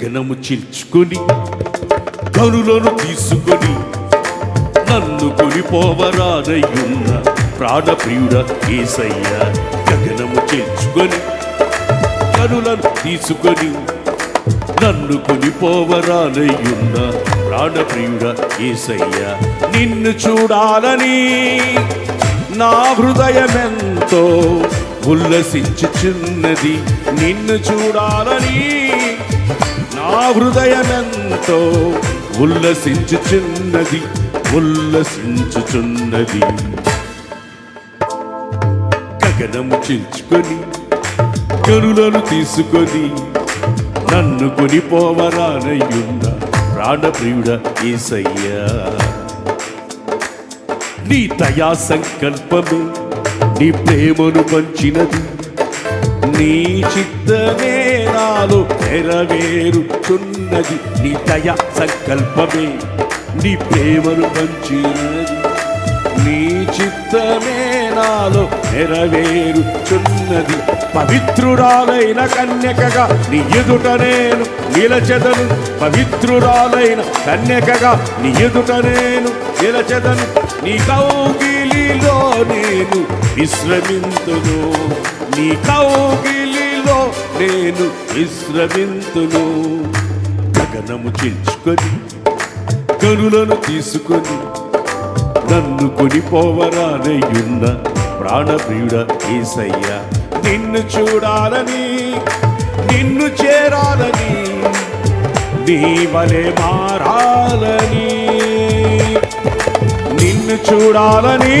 గగనము చిల్చుకొని కనులను తీసుకొని నన్ను కొనిపోవరానయ్యున్న ప్రాణప్రియుడ ఏసయ్య. గగనము చేర్చుకొని కనులను తీసుకొని నన్ను కొనిపోవరానయ్యున్న ప్రాణప్రియుడ ఏసయ్య. నిన్ను చూడాలని నా హృదయమెంతో ఉల్లసించుచున్నది. నిన్ను చూడాలని నా హృదయమెంతో ఉల్లసించుచున్నది ఉల్లసించుచున్నది. గగనము చించుకొని కనులను తీసుకొని నన్ను కొనిపోవరానయ్యున్న ప్రాణప్రియుడ ఏసయ్యా. నీ దయా సంకల్పమే నీ ప్రేమను పంచినది నీ చిత్తమే నాలో నెరవేరుచున్నది నీ దయ సంకల్పమే నీ ప్రేమను పంచినది. నీ చిత్తమే నాలో నెరవేరుచున్నది పవిత్రురాలైన కన్యకగా నీ ఎదుట నేను నిలచెదను. పవిత్రురాలైన కన్యకగా నీ ఎదుట నేను నిలచెదను. నీ కౌగిలిలో నేను విశ్రమింతును. నీ కౌగిలిలో నేను విశ్రమింతును. గగనము చేర్చుకొని కనులను తీసుకొని నన్ను కొనిపోవరానయ్యున్న ప్రాణప్రియుడ ఏసయ్య. నిన్ను చూడాలని నిన్ను చేరాలని నీ వలె మారాలని. నిన్ను చూడాలని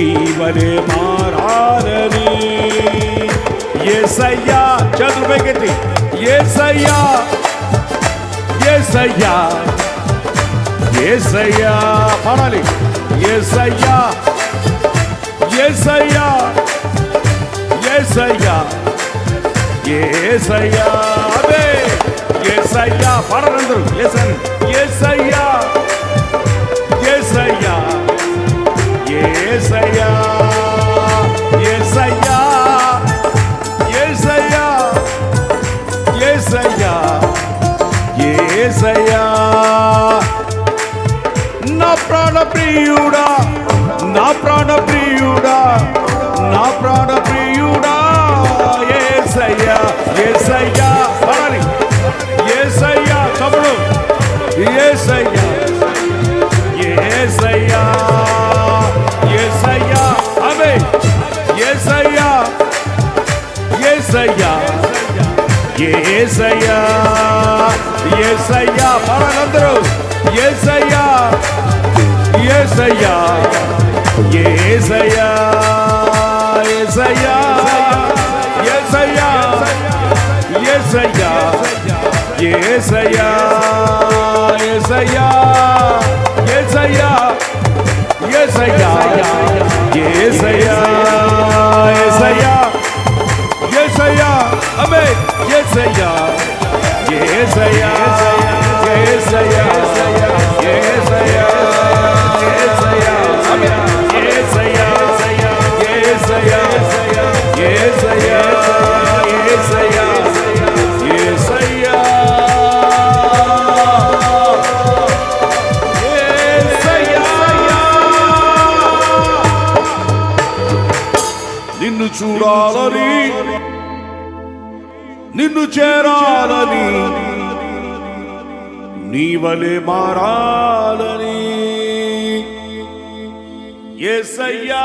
నీ వలె మారాలని. ఏసయ్యా చదువుగతి ఏసయ్యా ఏసయ్యా ఏసయ్యా పాడాలి. ఏసయ్యా ఏసయ్యా ఏసయ్యా ఏసయ్యా అదే. ఏసయ్యా పాడాలందరూ. ఏసన్ ఏసయ్యా ఏసయ్యా ఏసయ్యా. నా ప్రాణ ప్రియుడా నా ప్రాణ ప్రియుడా నా ప్రాణ ప్రియుడా ఏసయ్యా ఏసయ్యా. పడాలి. ఏసయ్యా తమ్ముడు. ఏసయ్యా. ఏసయ్యా ఏసయ్యా. అవే ఏసయ్యా. ఏసయ్యా. ఏసయ్యా. ఏసయ్యా మనందరూ ఏసయ్యా ఏసయ్యా ఏసయ్యా ఏసయ్యా ఏసయ్యా ఏసయ్యా ఏసయ్యా ఏసయ్యా ఏసయ్యా ఏసయ్యా ఏసయ్యా ఏసయ్యా నిన్ను చూడాలని నిన్ను చేరాలని నీ వలె మారాలని. ఏసయ్యా.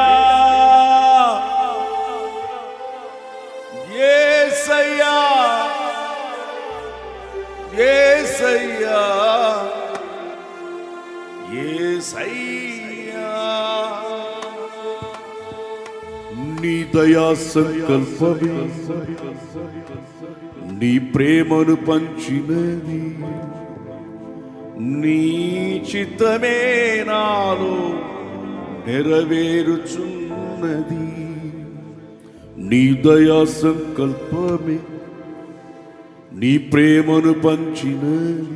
ఏసయ్యా. ఏసయ్యా. ఏసయ్యా. నీ దయా సంకల్పమే. నీ ప్రేమను పంచినది. నీ చిత్తమే నాలో నెరవేరుచున్నది. నీ దయా సంకల్పమే నీ ప్రేమను పంచినది.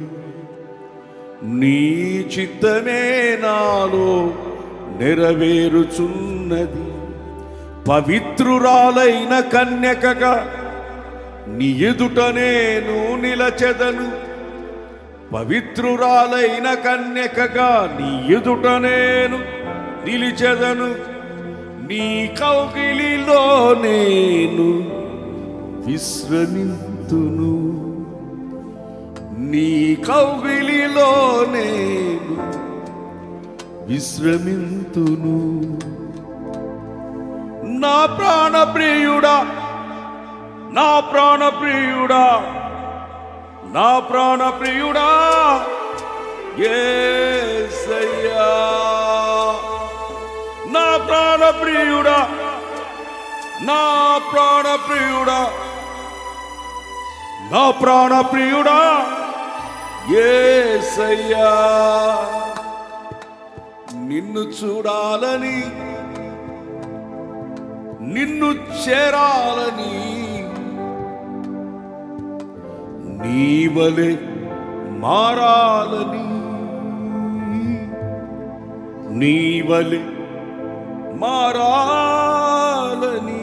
నీ చిత్తమే నాలో నెరవేరుచున్నది. పవిత్రురాలైన కన్యకగా నీ ఎదుట నేను నిలచెదను. పవిత్రురాలైన కన్యకగా నీ ఎదుట నేను నిలిచెదను. నీ కౌగిలిలో నేను విశ్రమింతును. నీ కౌగిలిలో నేను విశ్రమింతును. నా ప్రాణ ప్రియుడా నా ప్రాణప్రియుడా నా ప్రాణ ప్రియుడా యేసయ్యా నా ప్రాణ ప్రియుడా నా ప్రాణ ప్రియుడా నా ప్రాణ ప్రియుడా యేసయ్యా నిన్ను చూడాలని నిన్ను చేరాలని నీవలే మారాలని. నీవలే మారాలని.